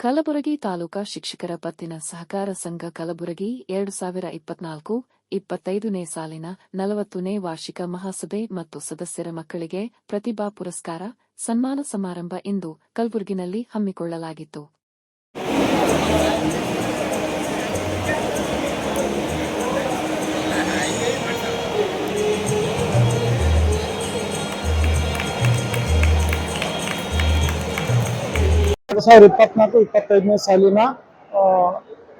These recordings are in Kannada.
ಕಲಬುರಗಿ ತಾಲೂಕಾ ಶಿಕ್ಷಕರ ಪತ್ತಿನ ಸಹಕಾರ ಸಂಘ ಕಲಬುರಗಿ ಎರಡು ಸಾವಿರ ಇಪ್ಪತ್ನಾಲ್ಕು, ಇಪ್ಪತ್ತೈದನೇ ಸಾಲಿನ ನಲವತ್ತನೇ ವಾರ್ಷಿಕ ಮಹಾಸಭೆ ಮತ್ತು ಸದಸ್ಯರ ಮಕ್ಕಳಿಗೆ ಪ್ರತಿಭಾ ಪುರಸ್ಕಾರ, ಸನ್ಮಾನ ಸಮಾರಂಭ ಇಂದು ಕಲಬುರಗಿನಲ್ಲಿ ಹಮ್ಮಿಕೊಳ್ಳಲಾಗಿತ್ತು. ಸಾವಿರದ ಇಪ್ಪತ್ನಾಲ್ಕು, ಇಪ್ಪತ್ತೈದನೇ ಸಾಲಿನ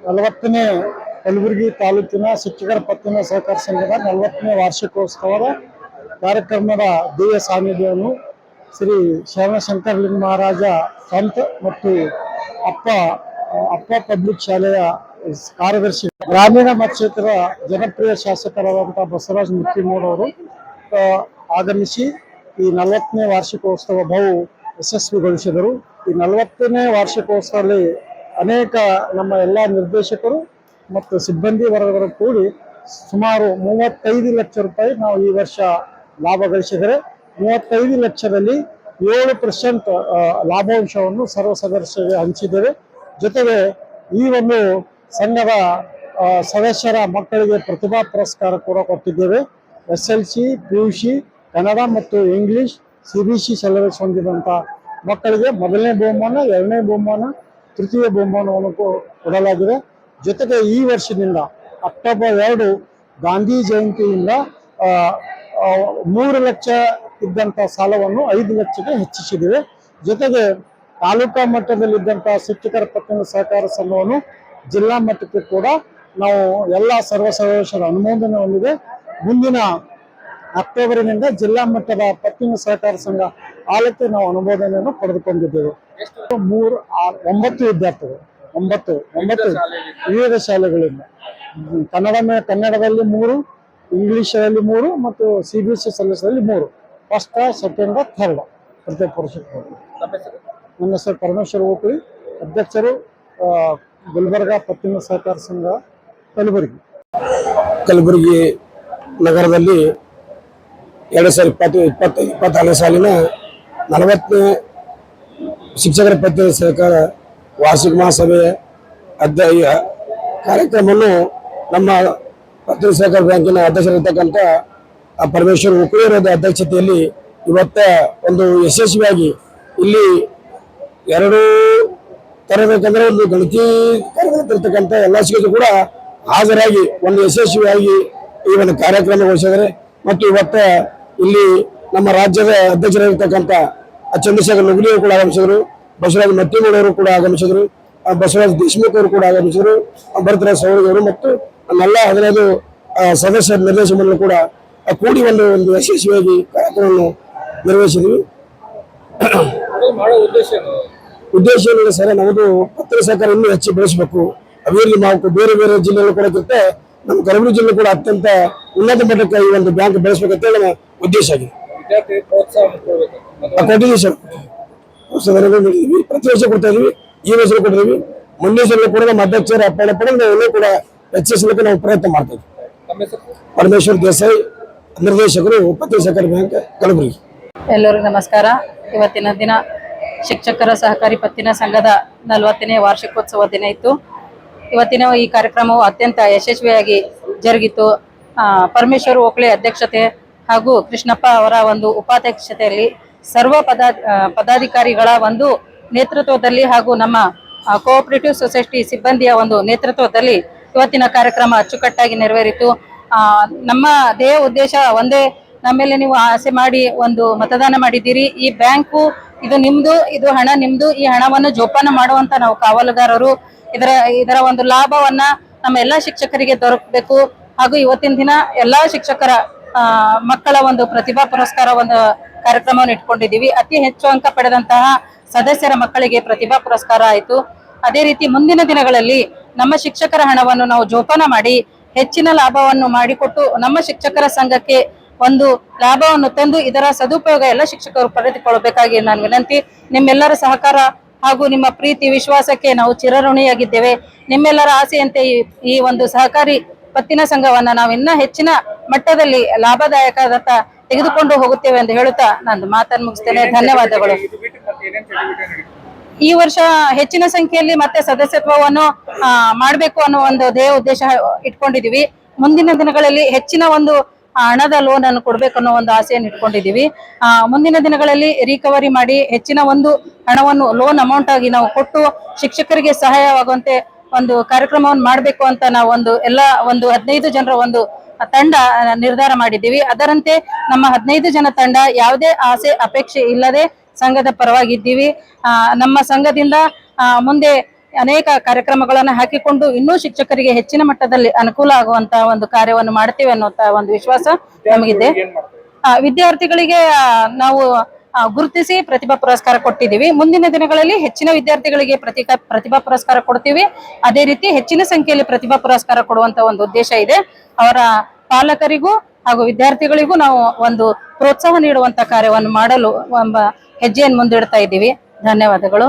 ನಲವತ್ತನೇ ಕಲಬುರಗಿ ತಾಲೂಕಿನ ಶಿಕ್ಷಕರ ಪತ್ತಿನ ಸಹಕಾರ ಸಂಘದ ನಲವತ್ತನೇ ವಾರ್ಷಿಕೋತ್ಸವದ ಕಾರ್ಯಕ್ರಮದ ದಿವ್ಯ ಸಾನ್ನಿಧ್ಯವನ್ನು ಶ್ರೀ ಶರಣಶಂಕರಲಿಂಗ ಮಹಾರಾಜ ಸಂತ ಮತ್ತು ಅಪ್ಪ ಅಪ್ಪ ಪಬ್ಲಿಕ್ ಶಾಲೆಯ ಕಾರ್ಯದರ್ಶಿ ಗ್ರಾಮೀಣ ಮತಕ್ಷೇತ್ರದ ಜನಪ್ರಿಯ ಶಾಸಕರಾದಂಥ ಬಸವರಾಜ ಮುತ್ತಿಮೂಡ್ ಅವರು ಆಗಮಿಸಿ ಈ ನಲವತ್ತನೇ ವಾರ್ಷಿಕೋತ್ಸವ ಬಹು ಯಶಸ್ವಿಗೊಳಿಸಿದರು. ಈ ನಲವತ್ತನೇ ವಾರ್ಷಿಕೋತ್ಸವದಲ್ಲಿ ಅನೇಕ ನಮ್ಮ ಎಲ್ಲ ನಿರ್ದೇಶಕರು ಮತ್ತು ಸಿಬ್ಬಂದಿ ವರ್ಗದರು ಕೂಡಿ ಸುಮಾರು ಮೂವತ್ತೈದು ಲಕ್ಷ ರೂಪಾಯಿ ನಾವು ಈ ವರ್ಷ ಲಾಭ ಗಳಿಸಿದರೆ ಮೂವತ್ತೈದು ಲಕ್ಷದಲ್ಲಿ ಏಳು ಪರ್ಸೆಂಟ್ ಲಾಭಾಂಶವನ್ನು ಸರ್ವ ಸದಸ್ಯರಿಗೆ ಹಂಚಿದ್ದೇವೆ. ಜೊತೆಗೆ ಈ ಒಂದು ಸಂಘದ ಸದಸ್ಯರ ಮಕ್ಕಳಿಗೆ ಪ್ರತಿಭಾ ಪುರಸ್ಕಾರ ಕೂಡ ಕೊಟ್ಟಿದ್ದೇವೆ. S L C, P U C, Kannada ಮತ್ತು English, C B C syllabus ಹೊಂದಿದಂಥ ಮಕ್ಕಳಿಗೆ ಮೊದಲನೇ ಬಹುಮಾನ, ಎರಡನೇ ಬಹುಮಾನ, ತೃತೀಯ ಬಹುಮಾನವನ್ನು ಕೊಡಲಾಗಿದೆ. ಜೊತೆಗೆ ಈ ವರ್ಷದಿಂದ ಅಕ್ಟೋಬರ್ ಎರಡು ಗಾಂಧಿ ಜಯಂತಿಯಿಂದ ಮೂರು ಲಕ್ಷ ಇದ್ದಂಥ ಸಾಲವನ್ನು ಐದು ಲಕ್ಷಕ್ಕೆ ಹೆಚ್ಚಿಸಿದ್ದೇವೆ. ಜೊತೆಗೆ ತಾಲೂಕಾ ಮಟ್ಟದಲ್ಲಿದ್ದಂಥ ಶಿಕ್ಷಕರ ಪತ್ತಿನ ಸಹಕಾರ ಸಂಘವನ್ನು ಜಿಲ್ಲಾ ಮಟ್ಟಕ್ಕೆ ಕೂಡ ನಾವು ಎಲ್ಲ ಸರ್ವ ಸರ್ವೇಶ್ವರ ಅನುಮೋದನೆ ಹೊಂದಿದೆ. ಮುಂದಿನ ಅಕ್ಟೋಬರ್ನಿಂದ ಜಿಲ್ಲಾ ಮಟ್ಟದ ಪತ್ತಿನ ಸಹಕಾರ ಸಂಘ ಆಳಕ್ಕೆ ನಾವು ಅನುಮೋದನೆಯನ್ನು ಪಡೆದುಕೊಂಡಿದ್ದೇವೆ. ಮೂರು ಆರು ಒಂಬತ್ತು ವಿದ್ಯಾರ್ಥಿಗಳು ಒಂಬತ್ತು ಒಂಬತ್ತು ವಿವಿಧ ಶಾಲೆಗಳಿಂದ. ಕನ್ನಡ ಕನ್ನಡದಲ್ಲಿ ಮೂರು ಇಂಗ್ಲಿಷಲ್ಲಿ ಮೂರು ಮತ್ತು ಸಿ ಬಿ ಎಸ್ ಸಿ ಸೆಲೆಬಸ್ನಲ್ಲಿ ಮೂರು. ಫಸ್ಟ್ ಸೆಕೆಂಡ್ ಥರ್ಡ್ ಪ್ರತ್ಯೇಕ ಪುರುಷರು ನನ್ನ ಹೆಸರು ಪರಮೇಶ್ವರ ಓಕುಳಿ ಅಧ್ಯಕ್ಷರು ಗುಲ್ಬರ್ಗ ಗುಲ್ಬರ್ಗಾ ಪತ್ತಿನ ಸಹಕಾರ ಸಂಘ ಕಲಬುರಗಿ. ಕಲಬುರಗಿ ನಗರದಲ್ಲಿ ಎರಡು ಸಾವಿರದ ಇಪ್ಪತ್ತು ಇಪ್ಪತ್ತು ಇಪ್ಪತ್ತಾರನೇ ಸಾಲಿನ ನಲವತ್ತನೇ ಶಿಕ್ಷಕರ ಪತ್ರ ಸರ್ಕಾರ ವಾರ್ಷಿಕ ಮಹಾಸಭೆಯ ಅಧ್ಯ ಕಾರ್ಯಕ್ರಮವನ್ನು ನಮ್ಮ ಪತ್ರ ಸಹಕಾರ ಬ್ಯಾಂಕಿನ ಅಧ್ಯಕ್ಷರಿರ್ತಕ್ಕಂಥ ಪರಮೇಶ್ವರ್ ಉಕುಳಿಯರದ ಅಧ್ಯಕ್ಷತೆಯಲ್ಲಿ ಇವತ್ತ ಒಂದು ಯಶಸ್ವಿಯಾಗಿ ಇಲ್ಲಿ ಎರಡು ತರಬೇಕಂದ್ರೆ ಒಂದು ಗಣತಿ ಕಾರ್ಯಕ್ರಮದಲ್ಲಿರ್ತಕ್ಕಂಥ ಎಲ್ಲ ಶಿಕ್ಷಕರು ಕೂಡ ಹಾಜರಾಗಿ ಒಂದು ಯಶಸ್ವಿಯಾಗಿ ಈ ಒಂದು ಕಾರ್ಯಕ್ರಮಗೊಳಿಸಿದರೆ ಮತ್ತು ಇವತ್ತ ಇಲ್ಲಿ ನಮ್ಮ ರಾಜ್ಯದ ಅಧ್ಯಕ್ಷರಾಗಿರ್ತಕ್ಕಂಥ ಚಂದ್ರಶೇಖರ್ ನುಗ್ಲಿ ಅವರು ಕೂಡ ಆಗಮಿಸಿದರು, ಬಸವರಾಜ ಮಟ್ಟಿಮಳವರು ಕೂಡ ಆಗಮಿಸಿದರು ಬಸವರಾಜ ದೇಶಮುಖ್ ಅವರು ಕೂಡ ಆಗಮಿಸಿದರು ಭರತರಾಜ್ ಸೌರಗ್ ಮತ್ತು ನಮ್ಮೆಲ್ಲ ಹದಿನೈದು ಸದಸ್ಯ ಸದಸ್ಯರ ನಿರ್ದೇಶಕ ಮಂಡಳಿ ಕೂಡ ಕೂಡಿ ಒಂದು ಒಂದು ಯಶಸ್ವಿಯಾಗಿ ಕಾರ್ಯಕ್ರಮವನ್ನು ನಿರ್ವಹಿಸಿದ್ವಿ. ಉದ್ದೇಶ ಏನಿದೆ ಸರ್, ನಮ್ಮದು ಪತ್ರ ಸಹಕಾರ ಇನ್ನೂ ಹೆಚ್ಚು ಬೆಳೆಸಬೇಕು. ಅಭಿವೃದ್ಧಿ ಮಾಡಬೇಕು. ಬೇರೆ ಬೇರೆ ಜಿಲ್ಲೆಗಳು ಕೂಡ ನಮ್ಮ ಕರಬೂರು ಜಿಲ್ಲೆ ಕೂಡ ಅತ್ಯಂತ ಉನ್ನತ ಮಟ್ಟಕ್ಕೆ ಈ ಒಂದು ಬ್ಯಾಂಕ್ ಬೆಳೆಸಬೇಕಂತೇಳಿ ಉದ್ದೇಶ ಆಗಿದೆ. ಕೊಟ್ಟಿದ್ದೀವಿ ಸರ್ ಪ್ರತಿ ವರ್ಷ ಕೊಡ್ತಾ ಇದೀವಿ ಈ ವರ್ಷ ಕೊಟ್ಟಿದ್ದೀವಿ ಮುಂದಿನ ಸಲ ಕೂಡ ನಮ್ಮ ಅಧ್ಯಕ್ಷರ ಅಪ್ಪಣೆ ಪಡೆದು ನಾವು ಇನ್ನೂ ಕೂಡ ಹೆಚ್ಚಿಸಲಿಕ್ಕೆ ನಾವು ಪ್ರಯತ್ನ ಮಾಡ್ತೇವೆ ಇದ್ದೀವಿ. ಪರಮೇಶ್ವರ್ ದೇಸಾಯಿ ನಿರ್ದೇಶಕರು ಪತ್ರ ಸಹಕಾರಿ ಬ್ಯಾಂಕ್ ಕಲಬುರಗಿ. ಎಲ್ಲರಿಗೂ ನಮಸ್ಕಾರ. ಇವತ್ತಿನ ದಿನ ಶಿಕ್ಷಕರ ಸಹಕಾರಿ ಪತ್ತಿನ ಸಂಘದ ನಲವತ್ತನೇ ವಾರ್ಷಿಕೋತ್ಸವ ದಿನ ಇತ್ತು. ಇವತ್ತಿನ ಈ ಕಾರ್ಯಕ್ರಮವು ಅತ್ಯಂತ ಯಶಸ್ವಿಯಾಗಿ ಜರುಗಿತು. ಆ, ಪರಮೇಶ್ವರ್ ಓಕ್ಳೆ ಅಧ್ಯಕ್ಷತೆ ಹಾಗೂ ಕೃಷ್ಣಪ್ಪ ಅವರ ಒಂದು ಉಪಾಧ್ಯಕ್ಷತೆಯಲ್ಲಿ ಸರ್ವ ಪದ ಪದಾಧಿಕಾರಿಗಳ ಒಂದು ನೇತೃತ್ವದಲ್ಲಿ ಹಾಗೂ ನಮ್ಮ ಕೋಆಪರೇಟಿವ್ ಸೊಸೈಟಿ ಸಿಬ್ಬಂದಿಯ ಒಂದು ನೇತೃತ್ವದಲ್ಲಿ ಇವತ್ತಿನ ಕಾರ್ಯಕ್ರಮ ಅಚ್ಚುಕಟ್ಟಾಗಿ ನೆರವೇರಿತು. ನಮ್ಮ ದೇಹ ಉದ್ದೇಶ ಒಂದೇ. ನಮ್ಮೇಲೆ ನೀವು ಆಸೆ ಮಾಡಿ ಒಂದು ಮತದಾನ ಮಾಡಿದ್ದೀರಿ. ಈ ಬ್ಯಾಂಕು, ಇದು ನಿಮ್ದು, ಇದು ಹಣ ನಿಮ್ದು. ಈ ಹಣವನ್ನು ಜೋಪಾನ ಮಾಡುವಂತ ನಾವು ಕಾವಲುಗಾರರು. ಇದರ ಇದರ ಒಂದು ಲಾಭವನ್ನ ನಮ್ಮ ಎಲ್ಲಾ ಶಿಕ್ಷಕರಿಗೆ ದೊರಕಬೇಕು. ಹಾಗೂ ಇವತ್ತಿನ ದಿನ ಎಲ್ಲಾ ಶಿಕ್ಷಕರ ಮಕ್ಕಳ ಒಂದು ಪ್ರತಿಭಾ ಪುರಸ್ಕಾರ ಒಂದು ಕಾರ್ಯಕ್ರಮವನ್ನು ಇಟ್ಕೊಂಡಿದ್ದೀವಿ. ಅತಿ ಹೆಚ್ಚು ಅಂಕ ಪಡೆದಂತಹ ಸದಸ್ಯರ ಮಕ್ಕಳಿಗೆ ಪ್ರತಿಭಾ ಪುರಸ್ಕಾರ ಆಯಿತು. ಅದೇ ರೀತಿ ಮುಂದಿನ ದಿನಗಳಲ್ಲಿ ನಮ್ಮ ಶಿಕ್ಷಕರ ಹಣವನ್ನು ನಾವು ಜೋಪಾನ ಮಾಡಿ ಹೆಚ್ಚಿನ ಲಾಭವನ್ನು ಮಾಡಿಕೊಟ್ಟು ನಮ್ಮ ಶಿಕ್ಷಕರ ಸಂಘಕ್ಕೆ ಒಂದು ಲಾಭವನ್ನು ತಂದು ಇದರ ಸದುಪಯೋಗ ಎಲ್ಲ ಶಿಕ್ಷಕರು ಪಡೆದುಕೊಳ್ಳಬೇಕಾಗಿ ನಾನು ವಿನಂತಿ. ನಿಮ್ಮೆಲ್ಲರ ಸಹಕಾರ ಹಾಗೂ ನಿಮ್ಮ ಪ್ರೀತಿ, ವಿಶ್ವಾಸಕ್ಕೆ ನಾವು ಚಿರಋಣಿಯಾಗಿದ್ದೇವೆ. ನಿಮ್ಮೆಲ್ಲರ ಆಸೆಯಂತೆ ಈ ಒಂದು ಸಹಕಾರಿ ಪತ್ತಿನ ಸಂಘವನ್ನ ನಾವು ಇನ್ನ ಹೆಚ್ಚಿನ ಮಟ್ಟದಲ್ಲಿ ಲಾಭದಾಯಕದತ್ತ ತೆಗೆದುಕೊಂಡು ಹೋಗುತ್ತೇವೆ ಎಂದು ಹೇಳುತ್ತಾ ನಾನು ಮಾತನ್ನು ಮುಗಿಸ್ತೇನೆ. ಧನ್ಯವಾದಗಳು. ಈ ವರ್ಷ ಹೆಚ್ಚಿನ ಸಂಖ್ಯೆಯಲ್ಲಿ ಮತ್ತೆ ಸದಸ್ಯತ್ವವನ್ನು ಮಾಡಬೇಕು ಅನ್ನೋ ಒಂದು ಧ್ಯೇಯ ಉದ್ದೇಶ ಇಟ್ಕೊಂಡಿದೀವಿ ಮುಂದಿನ ದಿನಗಳಲ್ಲಿ ಹೆಚ್ಚಿನ ಒಂದು ಹಣದ ಲೋನ್ ಅನ್ನು ಕೊಡ್ಬೇಕು ಅನ್ನೋ ಒಂದು ಆಸೆಯನ್ನು ಇಟ್ಕೊಂಡಿದೀವಿ ಆ, ಮುಂದಿನ ದಿನಗಳಲ್ಲಿ ರಿಕವರಿ ಮಾಡಿ ಹೆಚ್ಚಿನ ಒಂದು ಹಣವನ್ನು ಲೋನ್ ಅಮೌಂಟ್ ಆಗಿ ನಾವು ಕೊಟ್ಟು ಶಿಕ್ಷಕರಿಗೆ ಸಹಾಯವಾಗುವಂತೆ ಒಂದು ಕಾರ್ಯಕ್ರಮವನ್ನು ಮಾಡಬೇಕು ಅಂತ ನಾವು ಒಂದು ಎಲ್ಲ ಒಂದು ಹದಿನೈದು ಜನರ ಒಂದು ತಂಡ ನಿರ್ಧಾರ ಮಾಡಿದ್ದೀವಿ. ಅದರಂತೆ ನಮ್ಮ ಹದಿನೈದು ಜನ ತಂಡ ಯಾವುದೇ ಆಸೆ ಅಪೇಕ್ಷೆ ಇಲ್ಲದೆ ಸಂಘದ ಪರವಾಗಿದ್ದೀವಿ. ಆ, ನಮ್ಮ ಸಂಘದಿಂದ ಆ, ಮುಂದೆ ಅನೇಕ ಕಾರ್ಯಕ್ರಮಗಳನ್ನು ಹಾಕಿಕೊಂಡು ಇನ್ನೂ ಶಿಕ್ಷಕರಿಗೆ ಹೆಚ್ಚಿನ ಮಟ್ಟದಲ್ಲಿ ಅನುಕೂಲ ಆಗುವಂತ ಒಂದು ಕಾರ್ಯವನ್ನು ಮಾಡ್ತೇವೆ ಅನ್ನುವಂತಹ ಒಂದು ವಿಶ್ವಾಸ ನಮಗಿದೆ. ವಿದ್ಯಾರ್ಥಿಗಳಿಗೆ ನಾವು ಗುರುತಿಸಿ ಪ್ರತಿಭಾ ಪುರಸ್ಕಾರ ಕೊಟ್ಟಿದ್ದೀವಿ. ಮುಂದಿನ ದಿನಗಳಲ್ಲಿ ಹೆಚ್ಚಿನ ವಿದ್ಯಾರ್ಥಿಗಳಿಗೆ ಪ್ರತಿಭಾ ಪ್ರತಿಭಾ ಪುರಸ್ಕಾರ ಕೊಡ್ತೀವಿ. ಅದೇ ರೀತಿ ಹೆಚ್ಚಿನ ಸಂಖ್ಯೆಯಲ್ಲಿ ಪ್ರತಿಭಾ ಪುರಸ್ಕಾರ ಕೊಡುವಂತ ಒಂದು ಉದ್ದೇಶ ಇದೆ. ಅವರ ಪಾಲಕರಿಗೂ ಹಾಗೂ ವಿದ್ಯಾರ್ಥಿಗಳಿಗೂ ನಾವು ಒಂದು ಪ್ರೋತ್ಸಾಹ ನೀಡುವಂತ ಕಾರ್ಯವನ್ನು ಮಾಡಲು ಎಂಬ ಹೆಜ್ಜೆಯನ್ನು ಮುಂದಿಡ್ತಾ ಇದ್ದೀವಿ. ಧನ್ಯವಾದಗಳು.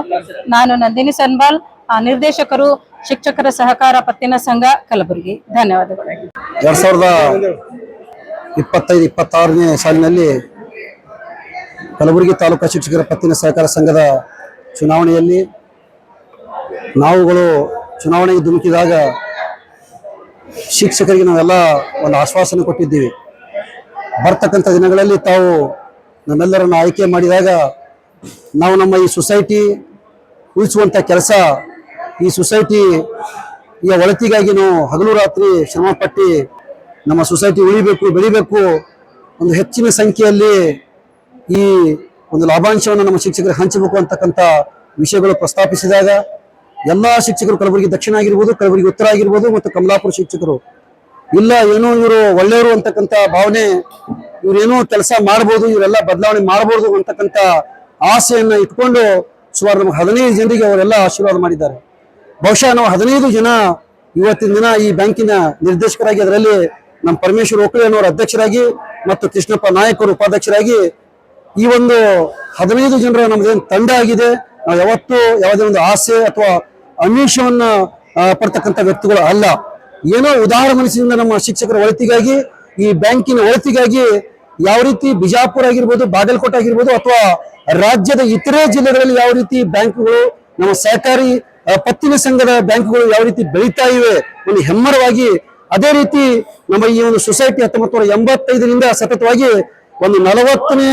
ನಾನು ನಂದಿನಿ ಸನ್ಬಾಲ್ ನಿರ್ದೇಶಕರು, ಶಿಕ್ಷಕರ ಸಹಕಾರ ಪತ್ತಿನ ಸಂಘ, ಕಲಬುರಗಿ. ಧನ್ಯವಾದಗಳು. ಎರಡ್ ಸಾವಿರದ ಇಪ್ಪತ್ತೈದು, ಇಪ್ಪತ್ತಾರನೇ ಸಾಲಿನಲ್ಲಿ ಕಲಬುರಗಿ ತಾಲೂಕು ಶಿಕ್ಷಕರ ಪತ್ತಿನ ಸಹಕಾರ ಸಂಘದ ಚುನಾವಣೆಯಲ್ಲಿ ನಾವುಗಳು ಚುನಾವಣೆಗೆ ಧುಮುಕಿದಾಗ ಶಿಕ್ಷಕರಿಗೆ ನಾವೆಲ್ಲ ಒಂದು ಆಶ್ವಾಸನೆ ಕೊಟ್ಟಿದ್ದೀವಿ. ಬರ್ತಕ್ಕಂಥ ದಿನಗಳಲ್ಲಿ ತಾವು ನಮ್ಮೆಲ್ಲರನ್ನು ಆಯ್ಕೆ ಮಾಡಿದಾಗ ನಾವು ನಮ್ಮ ಈ ಸೊಸೈಟಿ ಉಳಿಸುವಂಥ ಕೆಲಸ ಈ ಸೊಸೈಟಿ ಈ ಒಳತಿಗಾಗಿ ನಾವು ಹಗಲು ರಾತ್ರಿ ಶ್ರಮಪಟ್ಟು ನಮ್ಮ ಸೊಸೈಟಿ ಉಳಿಬೇಕು, ಬೆಳಿಬೇಕು ಒಂದು ಹೆಚ್ಚಿನ ಸಂಖ್ಯೆಯಲ್ಲಿ ಈ ಒಂದು ಲಾಭಾಂಶವನ್ನು ನಮ್ಮ ಶಿಕ್ಷಕರು ಹಂಚಬೇಕು ಅಂತಕ್ಕಂಥ ವಿಷಯಗಳು ಪ್ರಸ್ತಾಪಿಸಿದಾಗ ಎಲ್ಲ ಶಿಕ್ಷಕರು ಕಲಬುರಗಿ ದಕ್ಷಿಣ ಆಗಿರ್ಬೋದು, ಕಲಬುರಗಿ ಉತ್ತರ ಆಗಿರ್ಬೋದು ಮತ್ತು ಕಮಲಾಪುರ ಶಿಕ್ಷಕರು. ಇಲ್ಲ, ಏನೋ ಇವರು ಒಳ್ಳೆಯವರು ಅಂತಕ್ಕಂಥ ಭಾವನೆ ಇವರೇನೋ ಕೆಲಸ ಮಾಡ್ಬೋದು, ಇವರೆಲ್ಲ ಬದಲಾವಣೆ ಮಾಡ್ಬೋದು ಅಂತಕ್ಕಂಥ ಆಸೆಯನ್ನು ಇಟ್ಕೊಂಡು ಸುಮಾರು ನಮ್ಗೆ ಹದಿನೈದು ಜನರಿಗೆ ಅವರೆಲ್ಲ ಆಶೀರ್ವಾದ ಮಾಡಿದ್ದಾರೆ. ಬಹುಶಃ ನಾವು ಹದಿನೈದು ಜನ ಇವತ್ತಿನ ದಿನ ಈ ಬ್ಯಾಂಕಿನ ನಿರ್ದೇಶಕರಾಗಿ ಅದರಲ್ಲಿ ನಮ್ಮ ಪರಮೇಶ್ವರ್ ಓಕಳಿ ಅನ್ನೋರು ಅಧ್ಯಕ್ಷರಾಗಿ ಮತ್ತು ಕೃಷ್ಣಪ್ಪ ನಾಯಕರು ಉಪಾಧ್ಯಕ್ಷರಾಗಿ ಈ ಒಂದು ಹದಿನೈದು ಜನರ ನಮ್ದೇನು ತಂಡ ಆಗಿದೆ ನಾವು ಯಾವತ್ತೂ ಯಾವುದೇ ಒಂದು ಆಸೆ ಅಥವಾ ಅನ್ವೇಷವನ್ನ ಆ, ಪಡ್ತಕ್ಕಂಥ ವ್ಯಕ್ತಿಗಳು ಅಲ್ಲ. ಏನೋ ಉದಾರ ಮನಸ್ಸಿನಿಂದ ನಮ್ಮ ಶಿಕ್ಷಕರ ಒಳತಿಗಾಗಿ ಈ ಬ್ಯಾಂಕಿನ ಒಳತಿಗಾಗಿ ಯಾವ ರೀತಿ ಬಿಜಾಪುರ ಆಗಿರ್ಬೋದು ಬಾಗಲಕೋಟೆ ಆಗಿರ್ಬೋದು ಅಥವಾ ರಾಜ್ಯದ ಇತರೆ ಜಿಲ್ಲೆಗಳಲ್ಲಿ ಯಾವ ರೀತಿ ಬ್ಯಾಂಕ್ಗಳು ನಮ್ಮ ಸಹಕಾರಿ ಪತ್ತಿನ ಸಂಘದ ಬ್ಯಾಂಕ್ಗಳು ಯಾವ ರೀತಿ ಬೆಳೀತಾ ಇವೆ ಒಂದು ಹೆಮ್ಮರವಾಗಿ ಅದೇ ರೀತಿ ನಮ್ಮ ಈ ಒಂದು ಸೊಸೈಟಿ ಹತ್ತೊಂಬತ್ತು ನೂರ ಎಂಬತ್ತೈದರಿಂದ ಸತತವಾಗಿ ಒಂದು ನಲವತ್ತನೇ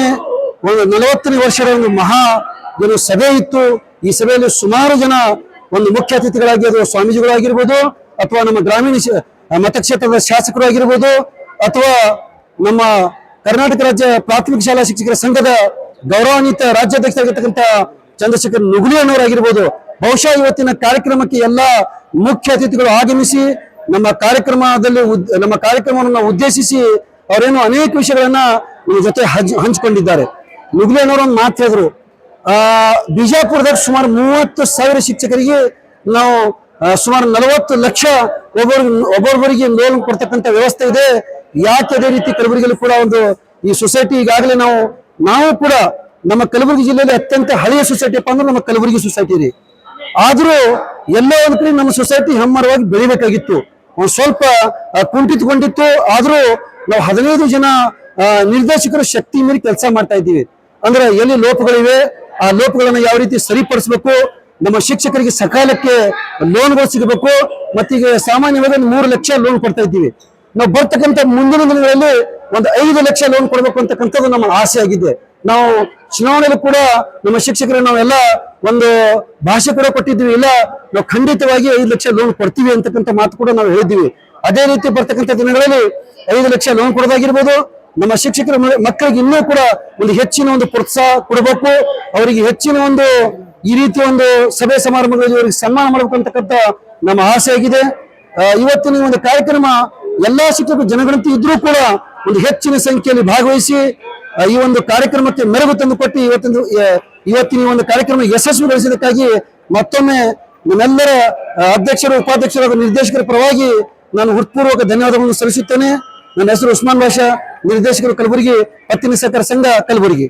ಒಂದು ನಲವತ್ತನೇ ವರ್ಷದ ಒಂದು ಮಹಾ ಒಂದು ಸಭೆ ಇತ್ತು. ಈ ಸಭೆಯಲ್ಲಿ ಸುಮಾರು ಜನ ಒಂದು ಮುಖ್ಯ ಅತಿಥಿಗಳಾಗಿ ಸ್ವಾಮೀಜಿಗಳಾಗಿರ್ಬೋದು, ಅಥವಾ ನಮ್ಮ ಗ್ರಾಮೀಣ ಮತಕ್ಷೇತ್ರದ ಶಾಸಕರು ಆಗಿರ್ಬೋದು ಅಥವಾ ನಮ್ಮ ಕರ್ನಾಟಕ ರಾಜ್ಯ ಪ್ರಾಥಮಿಕ ಶಾಲಾ ಶಿಕ್ಷಕರ ಸಂಘದ ಗೌರವಾನ್ವಿತ ರಾಜ್ಯಾಧ್ಯಕ್ಷರಾಗಿರ್ತಕ್ಕಂಥ ಚಂದ್ರಶೇಖರ್ ನುಗುಲಿ ಅನ್ನೋರಾಗಿರ್ಬೋದು. ಬಹುಶಃ ಇವತ್ತಿನ ಕಾರ್ಯಕ್ರಮಕ್ಕೆ ಎಲ್ಲ ಮುಖ್ಯ ಅತಿಥಿಗಳು ಆಗಮಿಸಿ ನಮ್ಮ ಕಾರ್ಯಕ್ರಮದಲ್ಲಿ ನಮ್ಮ ಕಾರ್ಯಕ್ರಮವನ್ನು ಉದ್ದೇಶಿಸಿ ಅವರೇನು ಅನೇಕ ವಿಷಯಗಳನ್ನ ನಮ್ಮ ಜೊತೆ ಹಂಚ್, ಹಂಚಿಕೊಂಡಿದ್ದಾರೆ. ನುಗ್ಲಿ ಅನ್ನೋರು ಒಂದು ಮಾತು ಹೇಳಿದ್ರು. ಆ ಬಿಜಾಪುರದಾಗ ಸುಮಾರು ಮೂವತ್ತು ಸಾವಿರ ಶಿಕ್ಷಕರಿಗೆ ನಾವು ಸುಮಾರು ನಲವತ್ತು ಲಕ್ಷ ಒಬ್ಬರು, ಒಬ್ಬೊಬ್ಬರಿಗೆ ಲೋನ್ ಕೊಡ್ತಕ್ಕಂಥ ವ್ಯವಸ್ಥೆ ಇದೆ. ಯಾಕೆ ಅದೇ ರೀತಿ ಕಲಬುರಗಿಯಲ್ಲಿ ಕೂಡ ಒಂದು ಈ ಸೊಸೈಟಿ ಈಗಾಗಲೇ ನಾವು ನಾವು ಕೂಡ ನಮ್ಮ ಕಲಬುರಗಿ ಜಿಲ್ಲೆಯಲ್ಲಿ ಅತ್ಯಂತ ಹಳೆಯ ಸೊಸೈಟಿ ಅಪ್ಪ ಅಂದ್ರೆ ನಮ್ಮ ಕಲಬುರಗಿ ಸೊಸೈಟಿ ರೀ. ಆದರೂ ಎಲ್ಲ ಒಂದ್ ಕಡೆ ನಮ್ಮ ಸೊಸೈಟಿ ಹೆಮ್ಮರವಾಗಿ ಬೆಳಿಬೇಕಾಗಿತ್ತು. ಒಂದ್ ಸ್ವಲ್ಪ ಕುಂಠಿತಗೊಂಡಿತ್ತು. ಆದರೂ ನಾವು ಹದಿನೈದು ಜನ ನಿರ್ದೇಶಕರ ಶಕ್ತಿ ಮೀರಿ ಕೆಲಸ ಮಾಡ್ತಾ ಇದ್ದೀವಿ. ಅಂದ್ರೆ ಎಲ್ಲಿ ಲೋಪಗಳಿವೆ, ಆ ಲೋಪಗಳನ್ನು ಯಾವ ರೀತಿ ಸರಿಪಡಿಸಬೇಕು, ನಮ್ಮ ಶಿಕ್ಷಕರಿಗೆ ಸಕಾಲಕ್ಕೆ ಲೋನ್ಗಳು ಸಿಗಬೇಕು ಮತ್ತೀಗ ಸಾಮಾನ್ಯವಾಗಿ ಮೂರು ಲಕ್ಷ ಲೋನ್ ಕೊಡ್ತಾ ಇದ್ದೀವಿ. ನಾವು ಬರ್ತಕ್ಕಂಥ ಮುಂದಿನ ದಿನಗಳಲ್ಲಿ ಒಂದು ಐದು ಲಕ್ಷ ಲೋನ್ ಕೊಡಬೇಕು ಅಂತಕ್ಕಂಥದ್ದು ನಮ್ಮ ಆಸೆ ಆಗಿದೆ. ನಾವು ಚುನಾವಣೆಯಲ್ಲೂ ಕೂಡ ನಮ್ಮ ಶಿಕ್ಷಕರು ನಾವೆಲ್ಲ ಒಂದು ಭಾಷೆ ಕೂಡ ಕೊಟ್ಟಿದ್ದೀವಿ. ಇಲ್ಲ, ನಾವು ಖಂಡಿತವಾಗಿ ಐದು ಲಕ್ಷ ಲೋನ್ ಕೊಡ್ತೀವಿ ಅಂತಕ್ಕಂಥ ಮಾತು ಕೂಡ ನಾವು ಹೇಳಿದ್ದೀವಿ. ಅದೇ ರೀತಿ ಬರ್ತಕ್ಕಂಥ ದಿನಗಳಲ್ಲಿ ಐದು ಲಕ್ಷ ಲೋನ್ ಕೊಡೋದಾಗಿರ್ಬೋದು ನಮ್ಮ ಶಿಕ್ಷಕರ ಮಕ್ಕಳಿಗೆ ಇನ್ನೂ ಕೂಡ ಒಂದು ಹೆಚ್ಚಿನ ಒಂದು ಪ್ರೋತ್ಸಾಹ ಕೊಡಬೇಕು. ಅವರಿಗೆ ಹೆಚ್ಚಿನ ಒಂದು ಈ ರೀತಿ ಒಂದು ಸಭೆ ಸಮಾರಂಭಗಳಲ್ಲಿ ಅವರಿಗೆ ಸನ್ಮಾನ ಮಾಡಬೇಕು ಅಂತಕ್ಕಂಥ ನಮ್ಮ ಆಸೆ ಆಗಿದೆ. ಇವತ್ತಿನ ಒಂದು ಕಾರ್ಯಕ್ರಮ ಎಲ್ಲಾ ಶಿಕ್ಷಕರು ಜನಗಣತಿ ಇದ್ರೂ ಕೂಡ ಒಂದು ಹೆಚ್ಚಿನ ಸಂಖ್ಯೆಯಲ್ಲಿ ಭಾಗವಹಿಸಿ ಈ ಒಂದು ಕಾರ್ಯಕ್ರಮಕ್ಕೆ ಮೆರುಗು ತಂದುಕೊಟ್ಟು ಇವತ್ತಿನ ಇವತ್ತಿನ ಒಂದು ಕಾರ್ಯಕ್ರಮ ಯಶಸ್ವಿಗೊಳಿಸಿದ್ದಕ್ಕಾಗಿ ಮತ್ತೊಮ್ಮೆ ನಮ್ಮೆಲ್ಲರ ಅಧ್ಯಕ್ಷರು, ಉಪಾಧ್ಯಕ್ಷರು ನಿರ್ದೇಶಕರ ಪರವಾಗಿ ನಾನು ಹೃತ್ಪೂರ್ವಕ ಧನ್ಯವಾದಗಳನ್ನು ಸಲ್ಲಿಸುತ್ತೇನೆ. ನನ್ನ ಹೆಸರು ಉಸ್ಮಾನ್ ಭಾಷಾ ನಿರ್ದೇಶಕರು ಕಲಬುರಗಿ ಪತ್ತಿನ ಸಹಕಾರ ಸಂಘ ಕಲಬುರಗಿ.